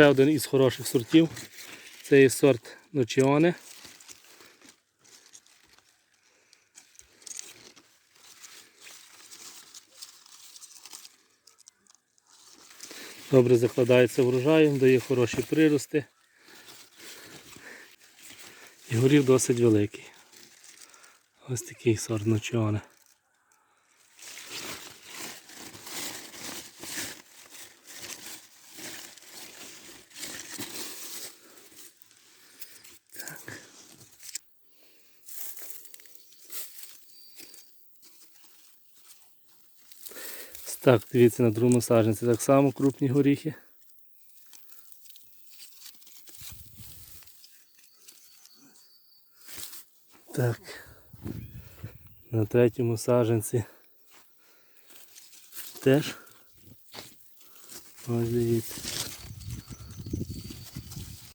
ще один із хороших сортів. Це є сорт Ночіоне. Добре закладається врожаєм, дає хороші прирости. І горів досить великий. Ось такий сорт Ночіоне. Так, дивіться на другому саженці так само крупні горіхи. Так. На третьому саженці теж. Ось дивіться.